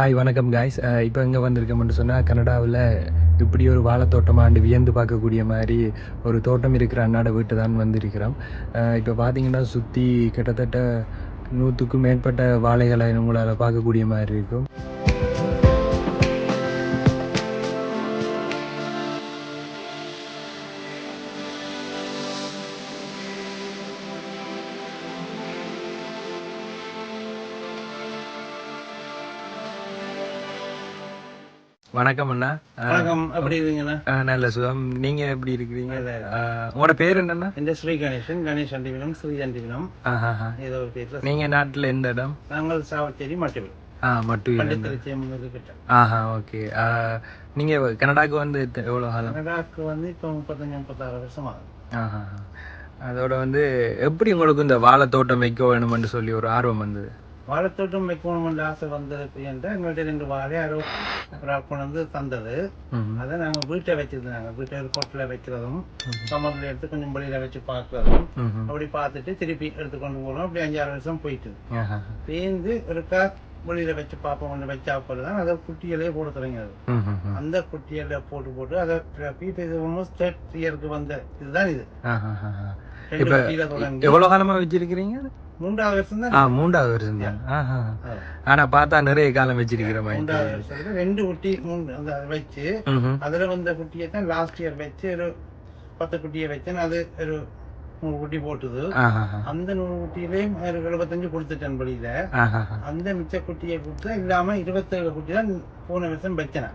Hi வணக்கம் guys இப்போ எங்கே வந்திருக்கோம்னு சொன்னால் கனடாவில் இப்படி ஒரு வாழைத்தோட்டமாண்டு வியந்து பார்க்கக்கூடிய மாதிரி ஒரு தோட்டம் இருக்கிற அண்ணாட வீட்டு தான் வந்திருக்கிறோம் இப்போ பார்த்தீங்கன்னா சுற்றி கிட்டத்தட்ட நூற்றுக்கும் மேற்பட்ட வாழைகளை உங்களால் பார்க்கக்கூடிய மாதிரி இருக்கும். வணக்கம் அண்ணா. வணக்கம். எப்படி இருக்கீங்கண்ணா? நல்ல சுகம். நீங்கள் எப்படி இருக்கிறீங்க? உங்களோட பேர் என்னண்ணா? இந்த ஸ்ரீ கணேசன் கணேஷ் அண்டிவினம் ஸ்ரீ அண்டிவினம் ஆஹா ஏதோ ஒரு பேர்ல நீங்கள் நாட்டில் எந்த இடம்? நாங்கள் சாவச்சேரி மட்டும் ஆ கிட்ட. ஆஹா ஓகே. நீங்கள் கனடாக்கு வந்து எத்த- எவ்வளோ காலம்? கனடாக்கு வந்து இப்போ முப்பத்தஞ்சு முப்பத்தாறு வருஷம் ஆகுது ஆஹா அதோட வந்து எப்படி உங்களுக்கு இந்த வாழைத்தோட்டம் வைக்க வேணும்னு சொல்லி ஒரு ஆர்வம் வந்தது? வாழைத்தோட்டம் வைக்கணும்னு ஆசை வந்தது என்றால் எங்கள்கிட்ட ரெண்டு வாழை யாரோ கொண்டு தந்தது. அதை நாங்கள் வீட்டை வச்சிருந்தாங்க வீட்டை கொட்டில் வைக்கிறதும் சமரில் எடுத்து கொஞ்சம் வெளியில் வச்சு பார்க்கறதும். அப்படி பார்த்துட்டு திருப்பி எடுத்துக்கொண்டு போகிறோம் அப்படி அஞ்சாறு வருஷம் போயிட்டு ஆஹா. சேர்ந்து ஒருக்கா வெளியில் வச்சு பார்ப்போம் ஒன்று வச்சா தான் அதை குட்டிகளே போட தொடங்கியது. அந்த குட்டியில போட்டு போட்டு அதை இது ஆல்மோஸ்ட் தேர்ட் இயருக்கு வந்த இதுதான் இது ஆஹா, ஆஹா. ரெண்டு இப்ப குட்டியில தொடங்கி எவ்வளோ காலமா வச்சிருக்கிறீங்க மூன்றாவது வருஷம் தான் ஆ மூன்றாவது வருஷம் தான் ஆனா பார்த்தா நிறைய காலம் வச்சிருக்கிற மாதிரி. மூன்றாவது வருஷத்துல ரெண்டு குட்டி மூணு அந்த வச்சு. அதுல வந்த குட்டியை தான் லாஸ்ட் இயர் வச்சு ஒரு பத்து குட்டியை வச்சேன் அது ஒரு நூறு குட்டி போட்டுது. அந்த நூறு குட்டியிலையும் எழுபத்தஞ்சு கொடுத்துட்டேன் ஆஹா, அந்த மிச்ச குட்டியை கொடுத்து இல்லாம இருபத்தேழு குட்டி தான் போன வருஷம் வச்சேன்.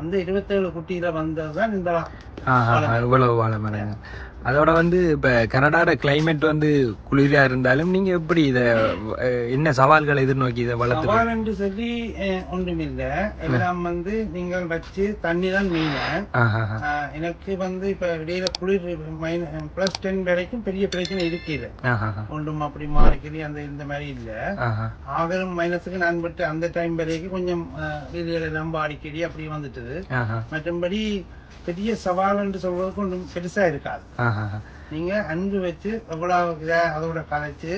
அந்த இருபத்தேழு குட்டியில வந்தது தான் இந்த இவ்வளவு வாழை மரங்க அதோட வந்து இப்ப கனடாட கிளைமேட் வந்து குளிரா இருந்தாலும் நீங்க எப்படி இத என்ன சவால்களை எதிர்நோக்கி இதை வளர்த்து என்று சொல்லி அஹ், ஒன்றுமில்ல. எல்லாம் வந்து நீங்கள் வச்சு தண்ணி தான் ஆஹா, எனக்கு வந்து இப்ப இடையில குளிர் பிளஸ் டென் வரைக்கும் பெரிய பிரச்சனை இருக்குது ஒன்றும் அப்படி மாறிக்கடி அந்த இந்த மாதிரி இல்ல. ஆகலும் மைனஸுக்கு நான் விட்டு அந்த டைம் வரைக்கும் கொஞ்சம் வெளியில எல்லாம் அடிக்கடி அப்படி வந்துட்டது. மற்றபடி பெரிய சவால் என்று சொல்வதற்கு ஒன்றும் பெருசா இருக்காது. நீங்க அன்பு வச்சு எவ்வளவு இதா அதோட கலைச்சு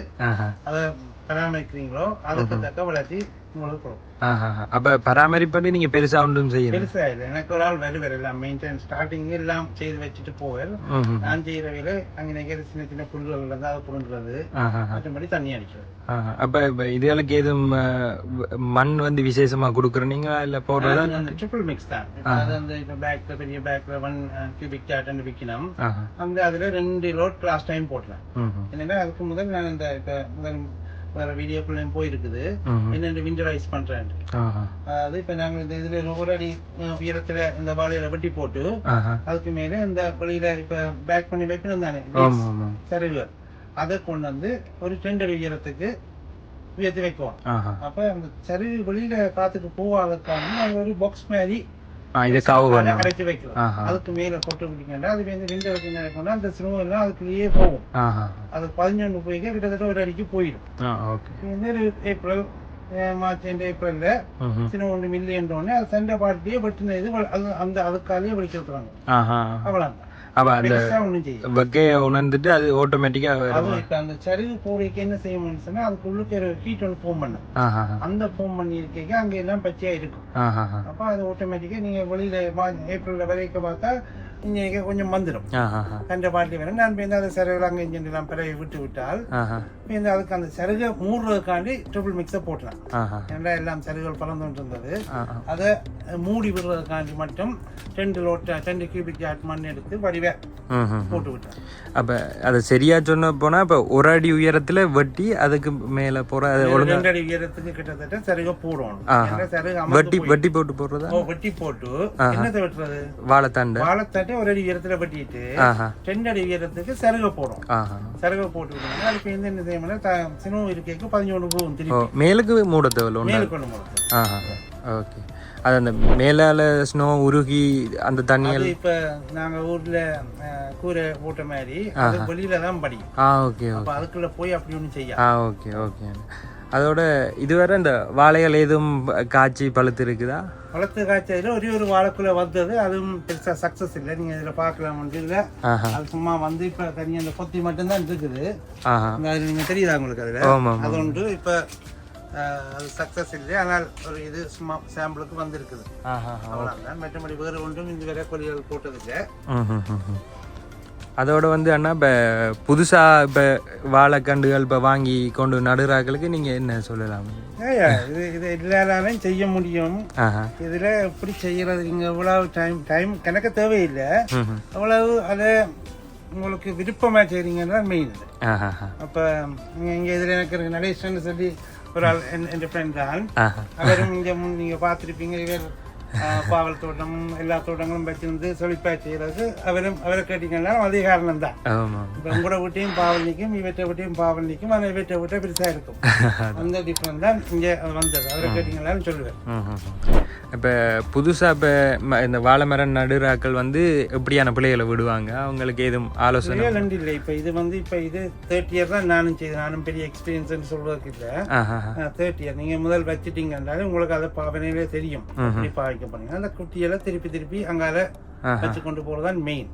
அதை பராமரிக்கிறீங்களோ அதுக்கு தக்க வளர்ச்சி உங்களுக்கு கொடுக்கும். அப்ப பராமரிப்பது நீங்க பெருசா ஒன்றும் செய்யணும் பெருசா இல்லை. எனக்கு ஒரு ஆள் வருவார் எல்லாம் மெயின்டைன் ஸ்டார்டிங் எல்லாம் செய்து வச்சுட்டு போவார். நான் செய்யற வேலை அங்கே நிற்கிற சின்ன சின்ன புல்கள் இருந்தால் அதை புரிஞ்சுறது மற்றபடி தண்ணி அடிக்கிறது. அப்ப இதுகளுக்கு வ- மண் வந்து விசேஷமா கொடுக்குறீங்களா இல்ல போடுறதா? ட்ரிபிள் மிக்ஸ் தான். அது இப்போ பேக்ல பெரிய பேக்ல ஒன் கியூபிக் சாட்னு விற்கணும். அந்த அதுல ரெண்டு லோட் லாஸ்ட் டைம் போட்டேன். என்னன்னா அதுக்கு முதல் நான் இந்த இப்போ முதல் வேற வீடியோக்குள்ளேயும் போயிருக்குது. என்னென்று விண்டரைஸ் பண்றேன் ஆஹா. அது இப்போ நாங்கள் இந்த இதுல ஒரு அடி உயரத்துல இந்த வாழையில வெட்டி போட்டு. அதுக்கு மேல இந்த வெளியில இப்ப பேக் பண்ணி வைக்கணும் தானே சரிவு அதை கொண்டு வந்து ஒரு ரெண்டு அடி உயரத்துக்கு உயர்த்தி வைக்குவோம். அப்ப அந்த சரிவு வெளியில காத்துக்கு போவாதற்காக நாங்க ஒரு பாக்ஸ் மாதிரி இதை காவு அடைச்சு வைக்கலாம். அதுக்கு மேல கொட்டு பிடிக்கண்டா அது வந்து ரெண்டு வச்சு நடக்கணும் அந்த ஸ்னோ எல்லாம் அதுக்குள்ளேயே போகும். அது பதினொன்று போய் கிட்டத்தட்ட ஒரு அடிக்கு போயிடும் ஏப்ரல் மார்ச் என்ற ஏப்ரல்ல. சின்ன ஒன்று மில்லியன்றோடனே அது சண்டை பாட்டிலேயே வெட்டின இது அது அந்த அதுக்காலேயே வெடிச்சிருக்கிறாங்க ஆஹா. அவ்வளோதான் அப்ப அந்த வெக்கைய உணர்ந்துட்டு அது ஆட்டோமேட்டிக்கா இப்ப அந்த சரிவு போறதுக்கு என்ன செய்யணும்னு சொன்னா அதுக்குள்ளுக்கு ஒரு ஹீட் ஒன்று ஃபோம் பண்ணும். அந்த ஃபோம் பண்ணி இருக்கீங்க அங்க எல்லாம் பச்சையா இருக்கும். அப்ப அது ஆட்டோமேட்டிக்கா நீங்க வெளியில ஏப்ரல்ல வரைக்கும் பார்த்தா இங்க கொஞ்சம் வந்துடும். கண்ட பாட்டி வேணும் நான் இப்போ அந்த சருகில் அங்கே இங்கே எல்லாம் பிறகு விட்டு விட்டால். இப்போ அதுக்கு அந்த சருகை மூடுறதுக்காண்டி ட்ரிபிள் மிக்ஸை போட்டலாம். ஏன்னா எல்லாம் சருகுகள் பறந்துட்டு இருந்தது. அதை மூடி விடுறதுக்காண்டி மட்டும் ரெண்டு லோட்ட ரெண்டு கியூபிக் யாட் மண் எடுத்து வடிவ ம்ஹும். போட்டு விட்டேன் அப்ப அது சரியா சொன்ன போனா இப்ப ஒரு அடி உயரத்துல வெட்டி அதுக்கு மேல போற அது ஒழுங்கா ரெண்டு அடி உயரத்துக்கு கிட்டத்தட்ட சருகை போடணும். வெட்டி வெட்டி போட்டு போடுறதா? வெட்டி போட்டு. என்னத்தை வெட்டுறது? வாழைத்தண்டை. வாழைத்தட்டை ஒரு அடி உயரத்துல வெட்டிட்டு. ரெண்டு அடி உயரத்துக்கு சருகை போடும். சருகை போட்டு விட்டோம்னா அதுக்கு வந்து என்ன செய்யணும்னா சினம் இருக்கைக்கு பதினொன்று போகும் மேலுக்கு மூட தேவையில்ல மேலுக்கு போகிறது ஆஹா. ஓகே. அது அந்த மேலால ஸ்னோ உருகி அந்த தண்ணியல் இப்ப நாங்க ஊர்ல கூரை போட்ட மாதிரி அது வெளியில தான் படிக்கும். ஆ ஓகே அப்ப அதுக்குள்ள போய் அப்படி ஒண்ணும் செய்யாது ஆ ஓகே ஓகே. அதோட இதுவரை இந்த வாழைகள் எதுவும் காய்ச்சி பழுத்து இருக்குதா? வளர்த்து காய்ச்சதுல ஒரே ஒரு வாழைக்குள்ள வந்தது. அதுவும் பெருசா சக்சஸ் இல்லை. நீங்க இதுல பாக்கலாம் இதுல அது சும்மா வந்து இப்ப தனியா அந்த கொத்தி மட்டும்தான் இருக்குது. ஆஹா. அங்க அது நீங்க தெரியுதா உங்களுக்கு அதுல? அது உண்டு இப்ப அது சக்ஸஸ் இல்லை ஆனால் ஒரு இது சும்மா சாம்பிளுக்கு வந்திருக்குது. அவ்வளோதான் மற்றபடி வேறு ஒன்றும் இந்த வரை கொல்லிகள் போட்டதில்லை. அதோட வந்து அண்ணா இப்போ புதுசாக இப்போ வாழைக்கண்டுகள் இப்போ வாங்கி கொண்டு நடுறாக்களுக்கு நீங்கள் என்ன சொல்லலாம்? இது இது எல்லாராலையும் செய்ய முடியும். இதில் எப்படி செய்கிறது நீங்கள் எவ்வளவு டைம் டைம் கணக்க தேவையில்லை. அவ்வளவு அதை உங்களுக்கு விருப்பமாக செய்கிறீங்கன்னா மெயின் அப்போ நீங்கள் இங்கே இதில் எனக்கு நடேசன் சொல்லி ஒரு ஆள் என் ஃப்ரெண்ட் தான் அவரும் இங்கே நீங்கள் பார்த்துருப்பீங்க இவர் பாவல் தோட்டம் எல்லா தோட்டங்களும் வச்சிருந்து செழிப்பா செய்கிறது அவரும் அவரை கேட்டீங்கன்னா அதே காரணம் தான் இப்போ உங்களோட வீட்டையும் பாவல் நிற்கும் இவற்றை வீட்டையும் பாவல் நிற்கும் ஆனால் இவற்றை விட்ட பெருசாக இருக்கும் அந்த டிஃப்ரெண்ட் தான் இங்கே வந்தது அவரை கேட்டீங்களான்னு சொல்லுவேன் இப்போ புதுசாக இப்போ இந்த வாழை மரம் நடுறாக்கள் வந்து எப்படியான பிள்ளைகளை விடுவாங்க அவங்களுக்கு எதுவும் ஆலோசனை ரெண்டு இல்லை இப்போ இது வந்து இப்போ இது தேர்ட் இயர் தான் நானும் செய்தேன் நானும் பெரிய எக்ஸ்பீரியன்ஸ்னு சொல்றதுக்கு இல்லை தேர்ட் இயர் நீங்கள் முதல் வச்சுட்டீங்கன்னாலும் உங்களுக்கு அதை பாவனையிலே தெரியும் எப்படி பாவிக்க போறீங்க அந்த குட்டியெல்லாம் திருப்பி திருப்பி அங்கால வச்சு கொண்டு போகிறது தான் மெயின்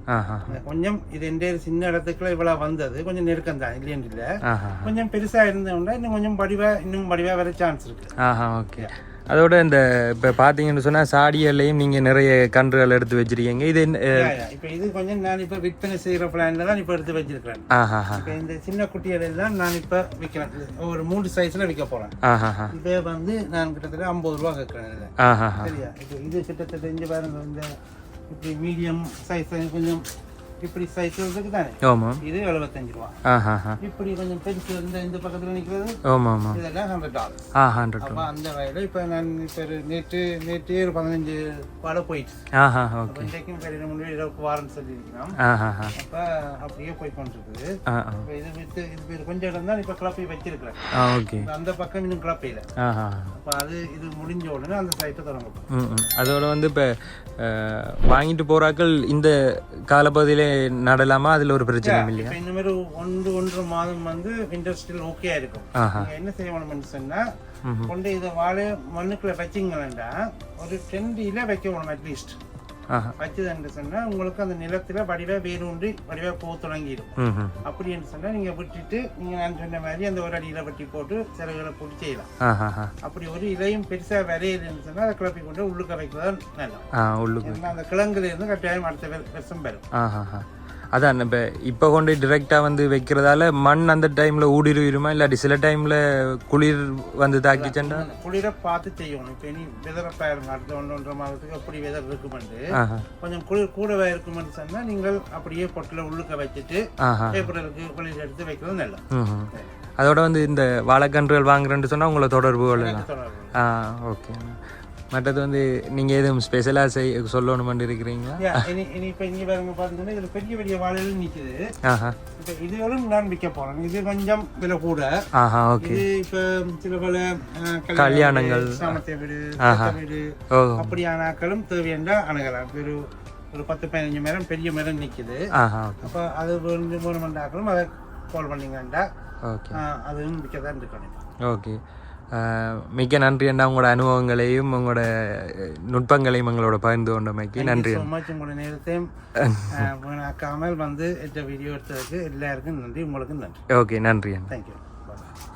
கொஞ்சம் இது எந்த சின்ன இடத்துக்குள்ள இவ்வளவு வந்தது கொஞ்சம் நெருக்கம் தான் இல்லைன்னு இல்லை. கொஞ்சம் பெருசா இருந்தோம்னா இன்னும் கொஞ்சம் படிவா இன்னும் படிவா வர சான்ஸ் இருக்கு. ஓகே அதோட இந்த இப்போ பார்த்தீங்கன்னு சொன்னால் சாடியல்லையும் நீங்கள் நிறைய கன்றுகள் எடுத்து வச்சிருக்கீங்க. இது என்ன. இப்ப இது கொஞ்சம் நான் இப்ப விற்பனை செய்யற பிளான்ல தான் இப்ப எடுத்து வச்சிருக்கிறேன். ஆஹா இப்ப இந்த சின்ன குட்டிகள் எல்லாம் நான் இப்ப விற்கிறேன் ஒரு மூணு சைஸ்ல விற்க போறேன். ஆஹா இப்போ வந்து நான் கிட்டத்தட்ட ஐம்பது ரூபா கேட்கிறேன் ஆஹா சரியா? இப்போ இது கிட்டத்தட்ட இங்க பாருங்க இந்த இப்படி மீடியம் சைஸ் கொஞ்சம் இப்படி சைஸ் இருக்கு தானே? ஆமாம் இது எழுபத்தஞ்சு ரூபா. ஆஹா இப்படி கொஞ்சம் பெருசு இந்த இந்த பக்கத்துல நிக்கிறது ஆமாம் ஆமாம் இதெல்லாம் ஹண்ட்ரட் ஆ ஹண்ட்ரட் அப்போ அந்த வகையில் இப்போ நான் இப்போ நேற்று நேற்று ஒரு பதினஞ்சு பாட போயிடுச்சு. ஆஹா ஓகே இன்றைக்கும் பெரிய முன்னாடி இருபது வாரம்னு சொல்லியிருக்கிறோம் ஆஹா அப்போ அப்படியே போய் கொண்டிருக்குது. இப்போ இது வித்து இது கொஞ்சம் இடம் தான் இப்போ கிளப்பி வச்சிருக்கிறேன் ஆ ஓகே அந்த பக்கம் இன்னும் கிளப்பில ஆஹா அப்போ அது இது முடிஞ்ச உடனே அந்த சைட்டை தொடங்க ம் ம். அதோட வந்து இப்போ வாங்கிட்டு போகிறாக்கள் இந்த காலப்பகுதியிலே நடலாமா? அதில் ஒரு பிரச்சனையும் இல்லையா? இப்போ இனிமேல் ஒன்று ஒன்றரை மாதம் வந்து இண்டஸ்ட்ரியல் ஓகே இருக்கும். என்ன சொன்னா ம்ஹும். கொண்டு இதை வாழை மண்ணுக்குள்ள வச்சிங்கன்னா ஒரு டென்டியில வைக்கணும் அட்லீஸ்ட் ஆஹா வச்சதுன்னு சொன்னா உங்களுக்கு அந்த நிலத்துல வடிவா வேரூன்றி வடிவா போக தொடங்கிடும். ம் அப்படின்னு சொன்னா நீங்க விட்டுட்டு நீங்க நான் சொன்ன மாதிரி அந்த ஒரு அடியில வெட்டி போட்டு சிறகுகளை போட்டு செய்யலாம். அப்படி ஒரு இலையும் பெருசா விரையுதுன்னு சொன்னா அதை கிளப்பி கொண்டு உள்ளுக்க வைக்கிறது நல்லா அந்த கிழங்குல இருந்து கட்டாயம் அடுத்த வெ- விஷம் வரும் அதான் இப்போ இப்போ கொண்டு டிரெக்டாக வந்து வைக்கிறதால மண் அந்த டைமில் ஊடுருவிடுமா? இல்லாட்டி சில டைமில் குளிர் வந்து தாக்கிச்சண்டா குளிர பார்த்து செய்யணும். இப்போ இனி வெதரை பாருங்க. அடுத்த ஒன்று ஒன்றரை மாதத்துக்கு எப்படி வெதர் இருக்குமெண்டு கொஞ்சம் குளிர் கூடவே இருக்குமென்னு சொன்னா நீங்கள் அப்படியே பொட்டில் உள்ளுக்க வச்சுட்டு ஏப்ரலுக்கு குளிர் எடுத்து வைக்கிறது நல்லது. அதோட வந்து இந்த வாழைக்கன்றுகள் வாங்குறேன்னு சொன்னால் உங்களை தொடர்பு. ஆ ஓகே மற்றது வந்து நீங்கள் எதுவும் ஸ்பெஷலாக செய் சொல்லணுமெண்டு இருக்கிறீங்களா இப்போ இங்கே பாருங்க பார்த்தீங்கன்னா இதில் பெரிய பெரிய வாழைகள் நிற்குது ஆஹா. இப்போ இதுகளும் நான் விற்க போகிறேன் இது கொஞ்சம் விலை கூட. ஆஹா ஓகே இது இப்போ சில பல கல்யாணங்கள். வீடு, சாமர்த்திய வீடு வீடு அப்படியான ஆட்களும் தேவையென்றா அணுகலாம். ஒரு ஒரு பத்து பதினஞ்சு மரம் பெரிய மரம் நிற்குது ஓகே அப்போ அது மூணு மணி ஆக்களும் அதை கால் பண்ணீங்கன்னா ஓகே அதுவும் விற்க தான் இருக்கணும். ஓகே மிக்க நன்றி அண்ணா உங்களோட அனுபவங்களையும் உங்களோட நுட்பங்களையும் எங்களோட பகிர்ந்து கொண்டமைக்கு நன்றி உங்களோட நேரத்தையும் வீணாக்காமல் வந்து இந்த வீடியோ எடுத்ததுக்கு எல்லாருக்கும் நன்றி. உங்களுக்கு நன்றி. ஓகே நன்றி தேங்க்யூ